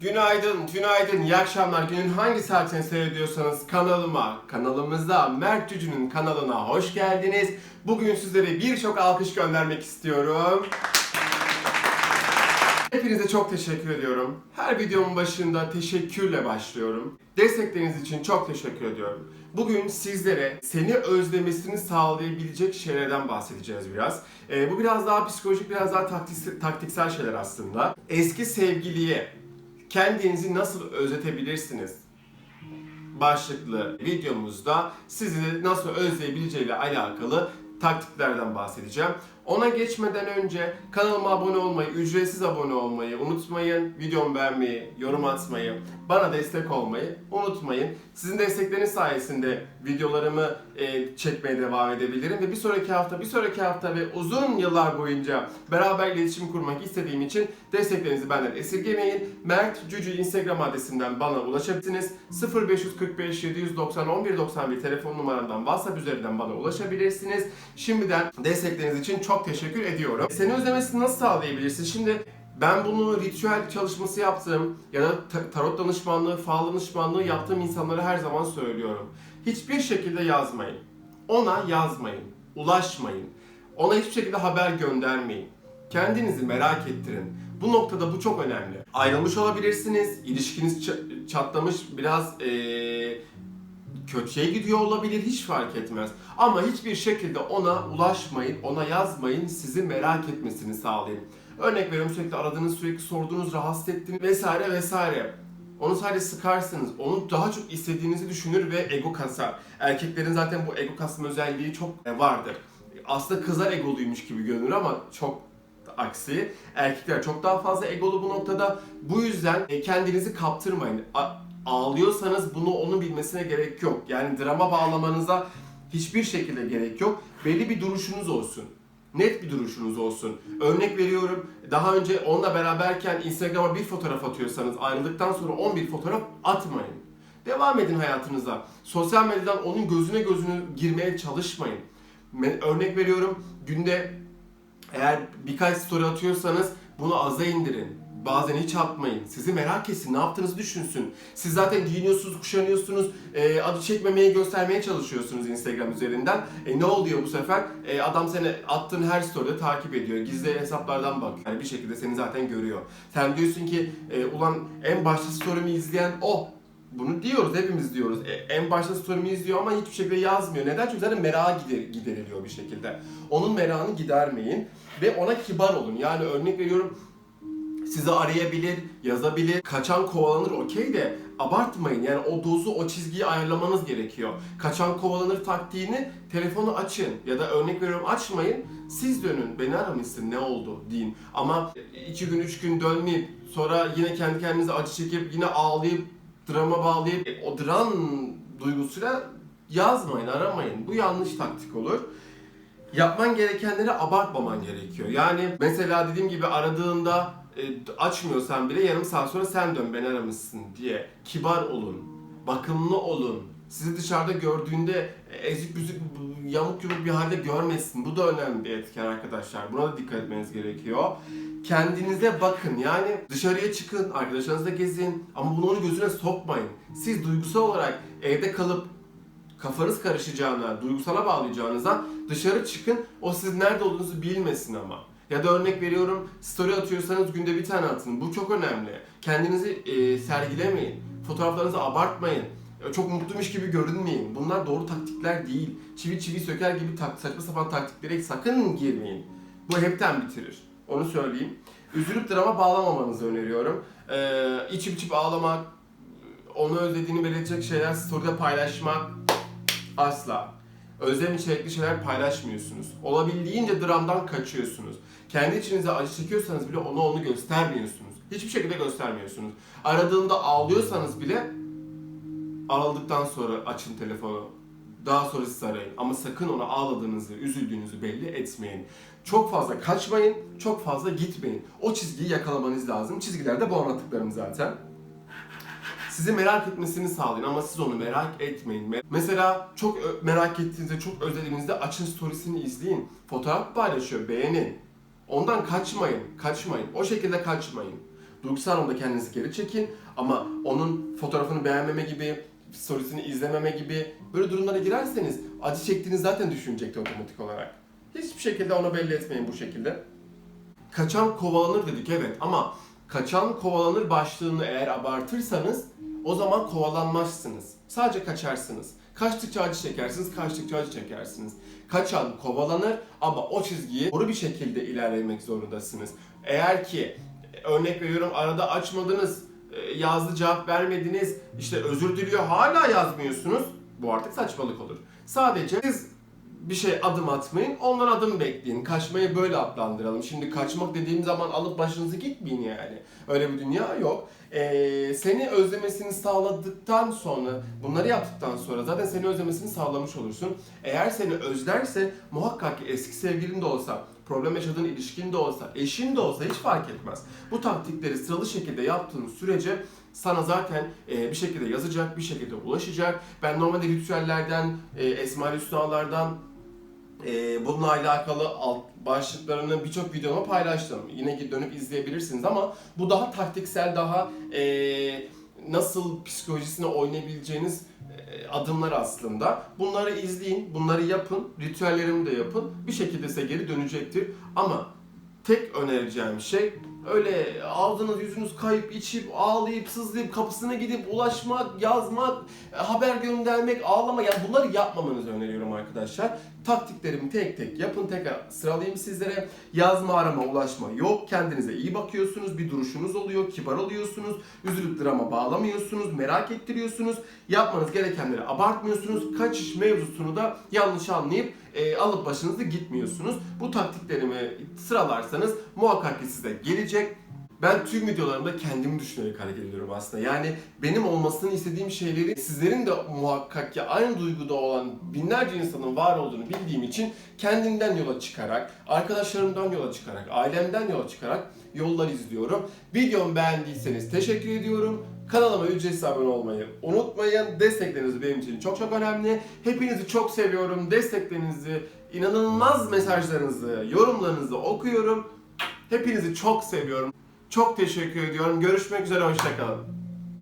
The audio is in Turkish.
Günaydın, günaydın, iyi akşamlar. Günün hangi saatini seyrediyorsanız kanalıma, kanalımıza, Mert Cücü'nün kanalına hoş geldiniz. Bugün sizlere birçok alkış göndermek istiyorum. Hepinize çok teşekkür ediyorum. Her videomun başında teşekkürle başlıyorum. Destekleriniz için çok teşekkür ediyorum. Bugün sizlere seni özlemesini sağlayabilecek şeylerden bahsedeceğiz biraz. Ee, bu biraz daha psikolojik, biraz daha taktis- taktiksel şeyler aslında. Eski sevgiliye kendinizi nasıl özetebilirsiniz? başlıklı videomuzda sizi nasıl özleyebileceğiyle alakalı taktiklerden bahsedeceğim. Ona geçmeden önce kanalıma abone olmayı, ücretsiz abone olmayı unutmayın. Videomu beğenmeyi, yorum atmayı, bana destek olmayı unutmayın. Sizin destekleriniz sayesinde videolarımı e, çekmeye devam edebilirim ve bir sonraki hafta, bir sonraki hafta ve uzun yıllar boyunca beraber iletişim kurmak istediğim için desteklerinizi benden esirgemeyin. Mert Cücü Instagram adresinden bana ulaşabilirsiniz. 0545 790 1191 telefon numaramdan WhatsApp üzerinden bana ulaşabilirsiniz. Şimdiden destekleriniz için çok teşekkür ediyorum. Seni özlemesini nasıl sağlayabilirsin? Şimdi ben bunu ritüel çalışması yaptığım ya da ta- tarot danışmanlığı, fal danışmanlığı yaptığım insanlara her zaman söylüyorum. Hiçbir şekilde yazmayın. Ona yazmayın. Ulaşmayın. Ona hiçbir şekilde haber göndermeyin. Kendinizi merak ettirin. Bu noktada bu çok önemli. Ayrılmış olabilirsiniz, ilişkiniz çatlamış, biraz eee kötüye gidiyor olabilir hiç fark etmez. Ama hiçbir şekilde ona ulaşmayın, ona yazmayın, sizi merak etmesini sağlayın. Örnek veriyorum sürekli aradığınız, sürekli sorduğunuz, rahatsız ettiğiniz vesaire vesaire. Onu sadece sıkarsınız, onu daha çok istediğinizi düşünür ve ego kasar. Erkeklerin zaten bu ego kasma özelliği çok e, vardır. Aslında kızlar egoluymuş gibi görünür ama çok aksi. Erkekler çok daha fazla egolu bu noktada. Bu yüzden e, kendinizi kaptırmayın. Ağlıyorsanız bunu onun bilmesine gerek yok. Yani drama bağlamanıza hiçbir şekilde gerek yok. Belli bir duruşunuz olsun. Net bir duruşunuz olsun. Örnek veriyorum, daha önce onunla beraberken Instagram'a bir fotoğraf atıyorsanız ayrıldıktan sonra 11 fotoğraf atmayın. Devam edin hayatınıza. Sosyal medyadan onun gözüne gözünü girmeye çalışmayın. Örnek veriyorum, günde eğer birkaç story atıyorsanız bunu aza indirin. Bazen hiç atmayın. Sizi merak etsin, ne yaptığınızı düşünsün. Siz zaten giyiniyorsunuz, kuşanıyorsunuz, e, adı çekmemeye göstermeye çalışıyorsunuz Instagram üzerinden. E, ne oluyor bu sefer? E, adam seni attığın her story'de takip ediyor. Gizli hesaplardan bakıyor. Yani bir şekilde seni zaten görüyor. Sen diyorsun ki, e, ulan en başta story'mi izleyen o. Bunu diyoruz, hepimiz diyoruz. E, en başta story'mi izliyor ama hiçbir şekilde yazmıyor. Neden? Çünkü zaten merakı gider, gideriliyor bir şekilde. Onun merakını gidermeyin ve ona kibar olun. Yani örnek veriyorum, sizi arayabilir, yazabilir, kaçan kovalanır okey de abartmayın. Yani o dozu, o çizgiyi ayarlamanız gerekiyor. Kaçan kovalanır taktiğini telefonu açın ya da örnek veriyorum açmayın. Siz dönün, beni aramışsın ne oldu deyin. Ama iki gün, üç gün dönmeyip sonra yine kendi kendinize acı çekip yine ağlayıp drama bağlayıp o dram duygusuyla yazmayın, aramayın. Bu yanlış taktik olur yapman gerekenleri abartmaman gerekiyor. Yani mesela dediğim gibi aradığında açmıyorsan bile yarım saat sonra sen dön beni aramışsın diye kibar olun, bakımlı olun. Sizi dışarıda gördüğünde e, ezik büzük yamuk yumuk bir halde görmesin. Bu da önemli bir etken arkadaşlar. Buna da dikkat etmeniz gerekiyor. Kendinize bakın yani dışarıya çıkın, arkadaşlarınızla gezin ama bunu onun gözüne sokmayın. Siz duygusal olarak evde kalıp kafanız karışacağına, duygusala bağlayacağınıza dışarı çıkın. O siz nerede olduğunuzu bilmesin ama. Ya da örnek veriyorum story atıyorsanız günde bir tane atın. Bu çok önemli. Kendinizi e, sergilemeyin. Fotoğraflarınızı abartmayın. Çok mutluymuş gibi görünmeyin. Bunlar doğru taktikler değil. Çivi çivi söker gibi tak, saçma sapan taktiklere sakın girmeyin. Bu hepten bitirir. Onu söyleyeyim. Üzülüp drama bağlamamanızı öneriyorum. Ee, içip içip ağlamak, onu özlediğini belirtecek şeyler story'de paylaşmak asla. Özlem içerikli şeyler paylaşmıyorsunuz. Olabildiğince dramdan kaçıyorsunuz. Kendi içinize acı çekiyorsanız bile onu onu göstermiyorsunuz. Hiçbir şekilde göstermiyorsunuz. Aradığında ağlıyorsanız bile aldıktan sonra açın telefonu. Daha sonra siz arayın. Ama sakın ona ağladığınızı, üzüldüğünüzü belli etmeyin. Çok fazla kaçmayın, çok fazla gitmeyin. O çizgiyi yakalamanız lazım. Çizgiler de bu anlattıklarım zaten sizi merak etmesini sağlayın ama siz onu merak etmeyin. Me- Mesela çok merak ettiğinizde, çok özlediğinizde açın storiesini izleyin. Fotoğraf paylaşıyor, beğenin. Ondan kaçmayın, kaçmayın. O şekilde kaçmayın. duygusal anlamda kendinizi geri çekin ama onun fotoğrafını beğenmeme gibi, storiesini izlememe gibi böyle durumlara girerseniz acı çektiğiniz zaten düşünecekti otomatik olarak. Hiçbir şekilde ona belli etmeyin bu şekilde. Kaçan kovalanır dedik evet ama kaçan kovalanır başlığını eğer abartırsanız o zaman kovalanmazsınız. Sadece kaçarsınız. Kaçtıkça acı çekersiniz, kaçtıkça acı çekersiniz. Kaçan kovalanır ama o çizgiyi doğru bir şekilde ilerlemek zorundasınız. Eğer ki örnek veriyorum arada açmadınız, e, yazdı cevap vermediniz, işte özür diliyor hala yazmıyorsunuz. Bu artık saçmalık olur. Sadece siz bir şey adım atmayın, ondan adım bekleyin. Kaçmayı böyle adlandıralım. Şimdi kaçmak dediğim zaman alıp başınızı gitmeyin yani. Öyle bir dünya yok. Ee, seni özlemesini sağladıktan sonra, bunları yaptıktan sonra zaten seni özlemesini sağlamış olursun. Eğer seni özlerse muhakkak ki eski sevgilin de olsa, problem yaşadığın ilişkin de olsa, eşin de olsa hiç fark etmez. Bu taktikleri sıralı şekilde yaptığın sürece sana zaten e, bir şekilde yazacak, bir şekilde ulaşacak. Ben normalde ritüellerden, e, esma hüsnalardan, e, bununla alakalı alt başlıklarını birçok videoma paylaştım. Yine ki dönüp izleyebilirsiniz ama bu daha taktiksel, daha e, nasıl psikolojisine oynayabileceğiniz e, adımlar aslında. Bunları izleyin, bunları yapın, ritüellerimi de yapın. Bir şekilde size geri dönecektir. Ama tek önereceğim şey öyle ağzınız yüzünüz kayıp içip ağlayıp sızlayıp kapısına gidip ulaşmak, yazmak, e, haber göndermek, ağlamak yani bunları yapmamanızı öneriyorum arkadaşlar. Taktiklerimi tek tek yapın tekrar sıralayayım sizlere. Yazma, arama, ulaşma yok. Kendinize iyi bakıyorsunuz. Bir duruşunuz oluyor. Kibar oluyorsunuz. Üzülüp drama bağlamıyorsunuz. Merak ettiriyorsunuz. Yapmanız gerekenleri abartmıyorsunuz. Kaçış mevzusunu da yanlış anlayıp e, alıp başınızı gitmiyorsunuz. Bu taktiklerimi sıralarsanız muhakkak ki size gelecek. Ben tüm videolarımda kendimi düşünerek hareket ediyorum aslında. Yani benim olmasını istediğim şeyleri sizlerin de muhakkak ki aynı duyguda olan binlerce insanın var olduğunu bildiğim için kendimden yola çıkarak, arkadaşlarımdan yola çıkarak, ailemden yola çıkarak yollar izliyorum. Videomu beğendiyseniz teşekkür ediyorum. Kanalıma ücretsiz abone olmayı unutmayın. Destekleriniz benim için çok çok önemli. Hepinizi çok seviyorum. Desteklerinizi, inanılmaz mesajlarınızı, yorumlarınızı okuyorum. Hepinizi çok seviyorum. Çok teşekkür ediyorum. Görüşmek üzere, hoşçakalın.